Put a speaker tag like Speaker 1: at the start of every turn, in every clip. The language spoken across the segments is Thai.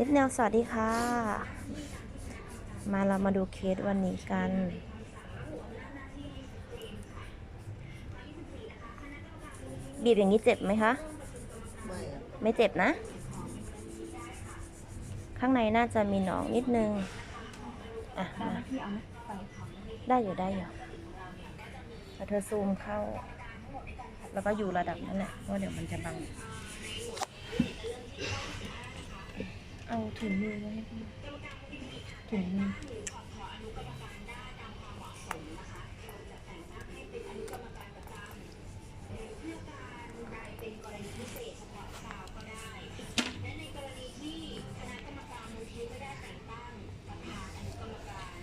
Speaker 1: นิดแนวสวัสดีค่ะ มาเรามาดูเคสวันนี้กัน บีบอย่างนี้เจ็บไหมคะ
Speaker 2: ไม่
Speaker 1: เจ็บนะ ข้างในน่าจะมีหนองนิดนึง อะมาได้อยู่ได้อยู่แต่เธอซูมเข้า แล้วก็อยู่ระดับนั้นแหละเพราะเดี๋ยวมันจะบัง เอาถุงมือไว้ให้พี่ถุงมือ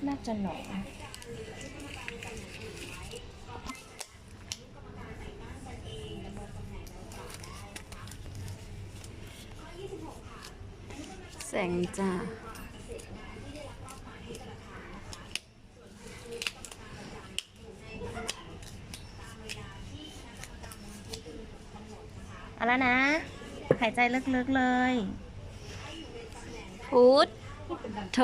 Speaker 1: น่าจะหนอ ง
Speaker 3: แสงจ้า
Speaker 1: เอาแล้วนะ หายใจลึกๆเลย
Speaker 3: พุทโท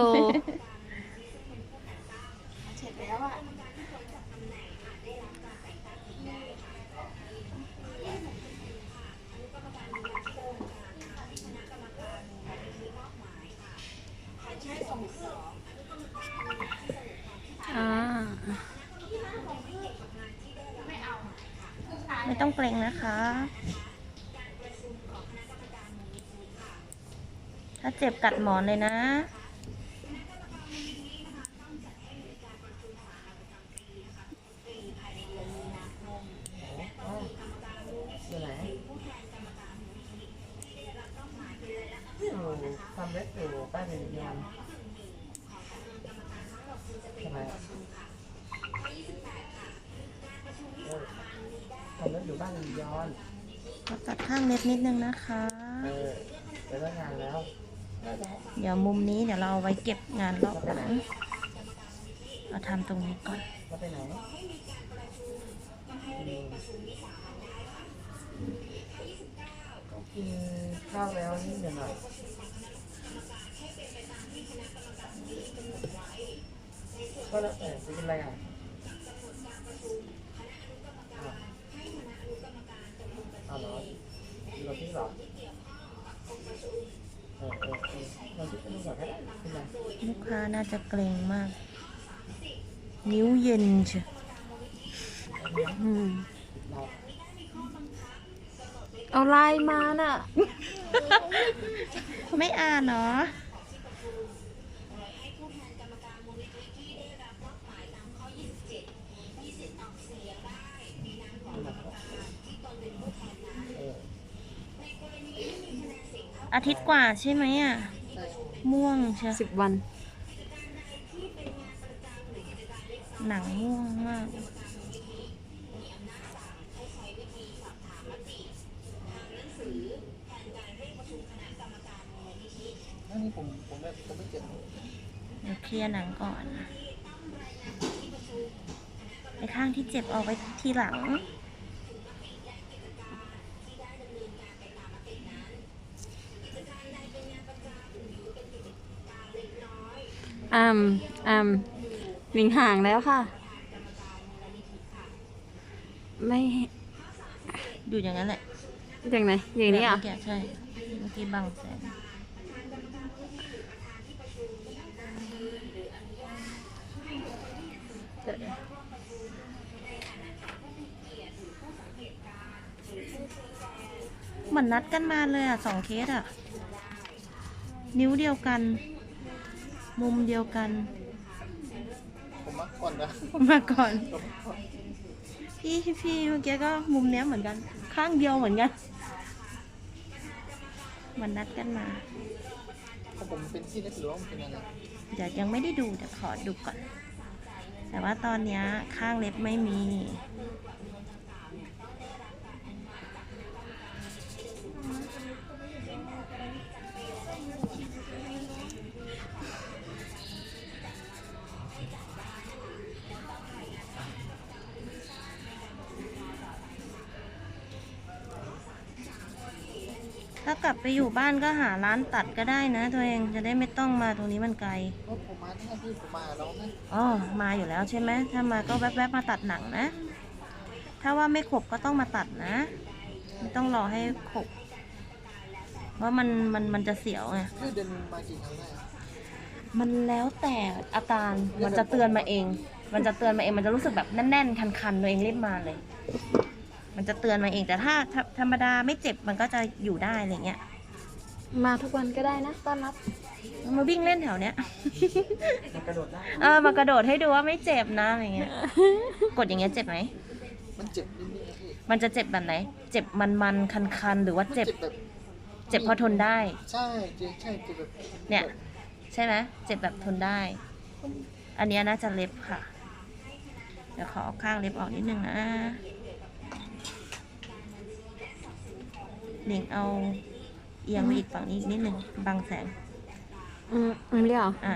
Speaker 1: ต้องเกรงนะคะ ถ้าเจ็บกัดหมอนเลยนะ
Speaker 2: อยู่ไหทำเล็บอยู่ใต้เป็นยามทำไม ยู่บ้านเป็นยอน
Speaker 1: ขอตัดข้างเล็บนิดนึงนะคะ
Speaker 2: เออไปเลิกงานแล้ว
Speaker 1: เดี๋ยวมุมนี้เดี๋ยวเราเอาไว้เก็บงานรอบหลังเราทำตรงนี้ก่อน
Speaker 2: แล้วไปไหนอืมก็กินข้าวแล้วนิดหน่อยก็แล้วแต่จะเป็นไรอะ ด้เป็นไร
Speaker 1: ลูกค้าน่าจะเกรงมาก นิ้วเย็นเชียว
Speaker 3: อืม
Speaker 2: เรา
Speaker 3: เอาไลน์มาน่ะ
Speaker 1: ไม่อ่านเนาะ
Speaker 2: อา
Speaker 1: ทิตย์กว่าใช่ไหมอะ ม่วงเชียว
Speaker 3: สิบวัน
Speaker 1: หนังม่วงมาก
Speaker 2: อันนี้ผมผมไม่ผมไม่เจ็บ
Speaker 1: เดี๋ยวเคลียร์หนังก่อน ไอ้ข้างที่เจ็บเอาไว้ทีหลัง
Speaker 3: อ่ามอ่ามวิ่งห่างแล้วค่ะ ไม่
Speaker 1: อยู่อย่างนั้นแหละ
Speaker 3: อย่างไหนอย่างนี้อะ
Speaker 1: แบบเมื่กี้ใช่ เมื่อกี้บังแสงเหมือนนัดกันมาเลยอะสองเคสอะ นิ้วเดียวกัน มุมเดียวกัน
Speaker 2: ผมมักก่อนนะ
Speaker 1: มาก่อน พี่พี่เมื่อกี้ก็มุมเนี้ยเหมือนกัน ข้างเดียวเหมือนกันมันนัดกันมา
Speaker 2: ของผมเป็นที่เล็กหรือว่ามันเป็นอะไร
Speaker 1: เดี๋ยวยังไม่ได้ดูเดี๋ยวขอดูก่อน แต่ว่าตอนเนี้ยข้างเล็บไม่มี กลับไปอยู่บ้านก็หาร้านตัดก็ได้นะ ตัวเองจะได้ไม่ต้องมาตรงนี้มันไกล
Speaker 2: เพราะผมมาที่พี่ผมมาแล้วนะ
Speaker 1: อ๋อมาอยู่แล้วใช่ไหมถ้ามาก็แวบๆมาตัดหนังนะ ถ้าว่าไม่ขบก็ต้องมาตัดนะ ไม่ต้องรอให้ขบเพราะมันมันมันจะเสียวไง
Speaker 2: พี่เดินมากี่ครั้งได้
Speaker 1: มันแล้วแต่อาการมันจะเตือนมาเอง มันจะเตือนมาเองมันจะรู้สึกแบบแน่นๆคันๆตัวเองรีบมาเลย มันจะเตือนมาเองแต่ถ้าถ้าธรรมดาไม่เจ็บมันก็จะอยู่ได้อะไรเงี้ย
Speaker 3: มาทุกวันก็ได้นะต้อนรับ
Speaker 1: มาวิ่งเล่นแถวเนี้ย
Speaker 2: มันกระโดดได้
Speaker 1: เออมากระโดดให้ดูว่าไม่เจ็บนะอะไรเงี้ยกดอย่างเงี้ยเจ็บไหม
Speaker 2: มันเจ็บนิดนึงนะพี่
Speaker 1: มันจะเจ็บแบบไหน เจ็บมันๆคันๆหรือว่า
Speaker 2: มัน
Speaker 1: เจ็บ
Speaker 2: เจ็บแบบ
Speaker 1: เจ็บพอทนได้
Speaker 2: ใช่เจ็บใช่เจ็บแบบ
Speaker 1: เนี่ยใช่ไหมเจ็บแบบทนได้ อันเนี้ยน่าจะเล็บค่ะ เดี๋ยวขอเอาข้างเล็บออกนิดนึงนะ หนิงเอาเอียงไปอีกฝั่งนี้อีกนิดนึงบังแสง
Speaker 3: อืมอันนี้เหรอ
Speaker 1: อ่า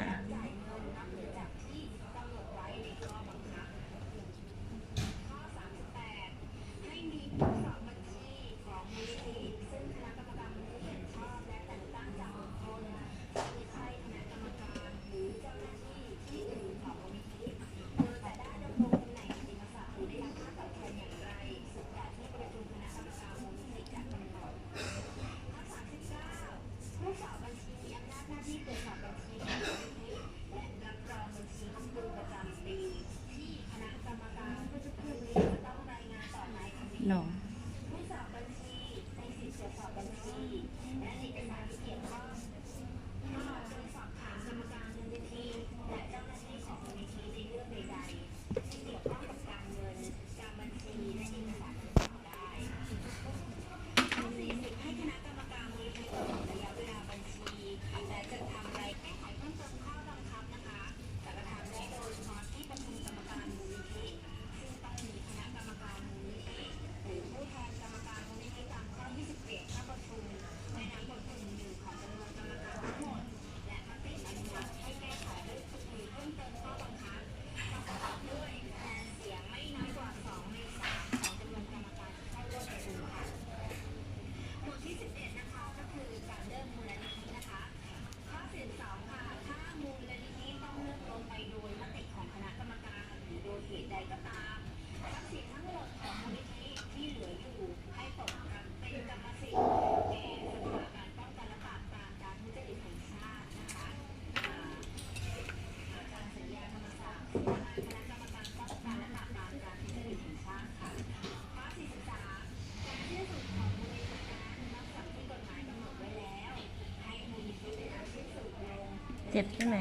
Speaker 1: เจ็บใช่ไหม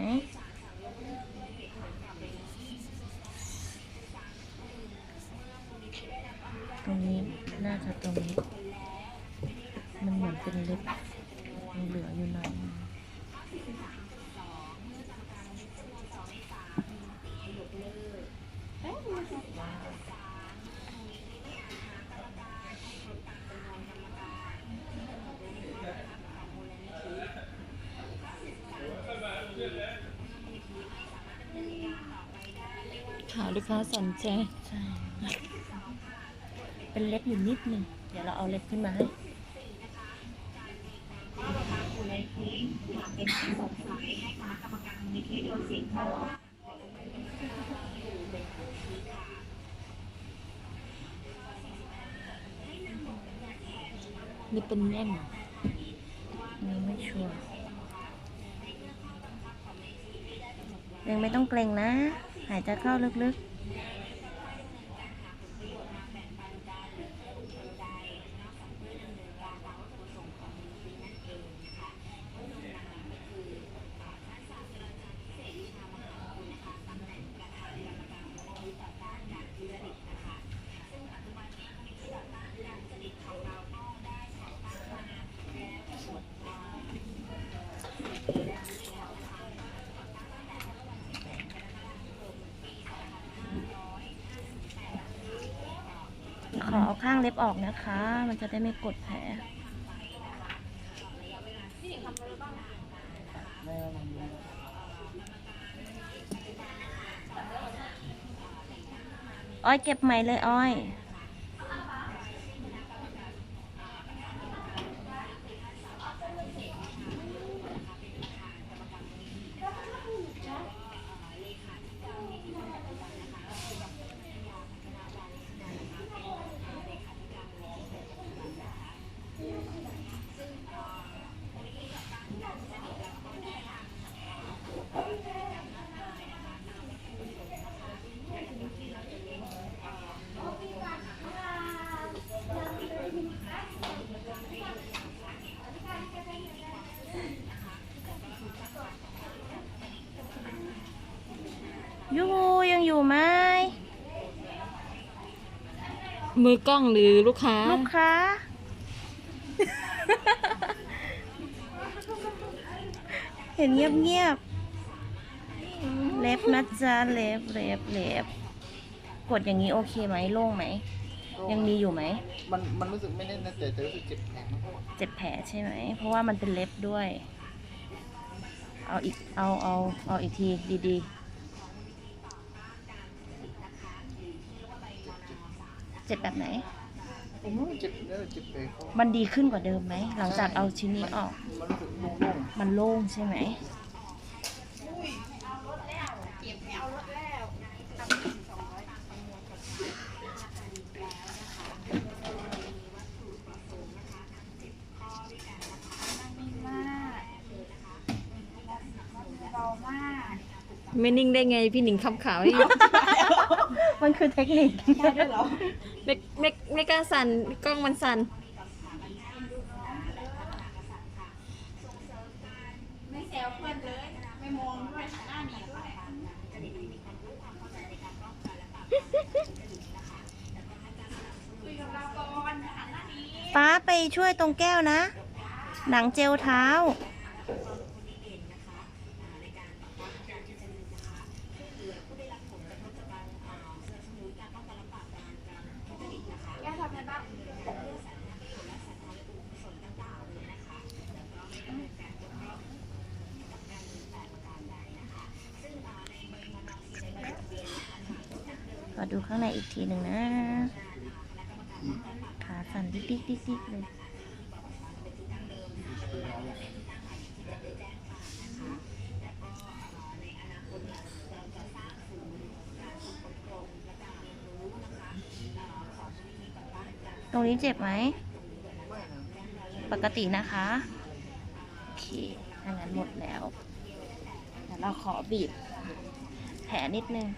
Speaker 1: ลู
Speaker 3: กค้าสนใจ
Speaker 1: ใช่เป็นเล็บอยู่นิดนึงเดี๋ยวเราเอาเล็บขึ้นมาให้
Speaker 3: นี่เป็นแน่น
Speaker 1: นี่ไม่ชัวร์ยังไม่ต้องเกรงนะ หายใจเข้าลึกๆ อข้างเล็บออกนะคะ มันจะได้ไม่กดแผลอ้อยเก็บใหม่เลยอ้อย ยูยังอยู่ไหม
Speaker 3: มือกล้องหรือลูกค้า
Speaker 1: ลูกค้า เห็นเงียบๆเล็บนะจ๊ะเล็บเล็บเล็บกดอย่างนี้โอเคไหมโล่งไหม ยังมีอยู่ไหม
Speaker 2: มันมันรู้สึกไม่แน่นนะแต่แต่รู้สึกเจ็บแผลมาก
Speaker 1: เจ็บแผลใช่ไหม เพราะว่ามันเป็นเล็บด้วย เอาอีกเอาเอาเอาอีกทีดีๆ เจ็บแบบไหน
Speaker 2: ผมว่าเจ็บเนื้อเจ็บแผลเขา
Speaker 1: มันดีขึ้นกว่าเดิมไหม หลังจากเอาชิ้นนี้ออก
Speaker 2: มันรู้สึกโล่ง
Speaker 1: มันโล่งใช่ไหม
Speaker 3: ไม่นิ่งได้ไงพี่หนิงคำขาวให้อยู่
Speaker 1: มันคือเทคนิค
Speaker 3: ไม่ไม่ไม่กล้าสั่นกล้องมันสั่น
Speaker 1: ป้าไปช่วยตรงแก้วนะ หนังเจลเท้า ดูข้างในอีกทีหนึ่งนะ ขาสั่นดิ๊กดิ๊กดิ๊กดิ๊กเลยตรงนี้เจ็บไหม ปกตินะคะ โอเคถ้างั้นหมดแล้ว เดี๋ยวเราขอบีบ แผลนิดนึง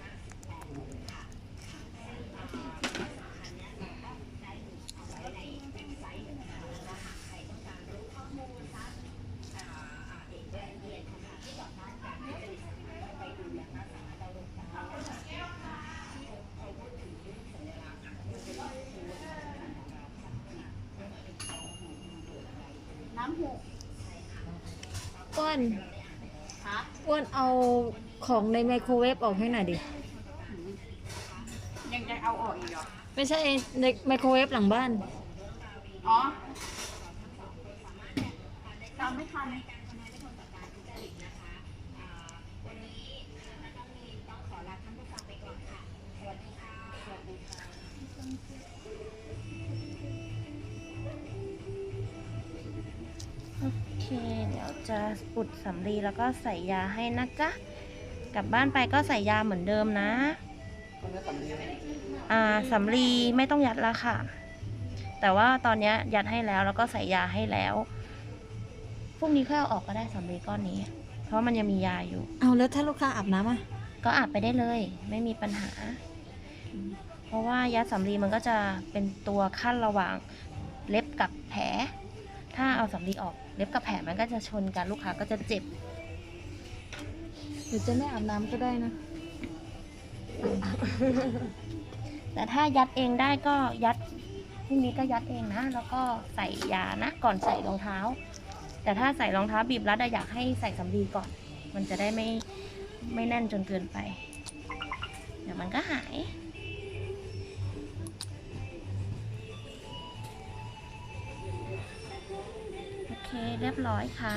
Speaker 3: อ้ วนอ้วนเอาของในไมโครเวฟออกให้หน่อยดิ
Speaker 4: ยังจะเอาออกอีกเหรอ
Speaker 3: ไม่ใช่ในไมโครเวฟหลังบ้าน
Speaker 4: อ๋อทำไม่ทัน
Speaker 1: จะอุดสำลีแล้วก็ใส่ยาให้นะจ๊ะ กลับบ้านไปก็ใส่ยาเหมือนเดิมนะ
Speaker 2: ๆคนนี้สำลี
Speaker 1: อ่าสำลีไม่ต้องยัดละค่ะ แต่ว่าตอนเนี้ยยัดให้แล้วแล้วก็ใส่ยาให้แล้วพรุ่งนี้ค่อยเอาออกก็ได้สำลีก้อนนี้ เพราะมันยังมียาอยู่
Speaker 3: เอาแล้วถ้าลูกค้าอาบน้ำอะ
Speaker 1: ก็อาบไปได้เลย ไม่มีปัญหา เพราะว่ายัดสำลีมันก็จะเป็นตัวขั้นระหว่างเล็บกับแผล ถ้าเอาสำลีออก เล็บกับแผลมันก็จะชนกันลูกค้าก็จะเจ็บ
Speaker 3: หรือจะไม่อาบน้ำก็ได้นะ
Speaker 1: แต่ถ้ายัดเองได้ก็ยัดพรุ่งนี้ก็ยัดเองนะ แล้วก็ใส่ยานะก่อนใส่รองเท้า แต่ถ้าใส่รองเท้าบีบรัดอะอยากให้ใส่สำลีก่อน มันจะได้ไม่ไม่แน่นจนเกินไป เดี๋ยวมันก็หาย เคเรียบร้อยค่ะ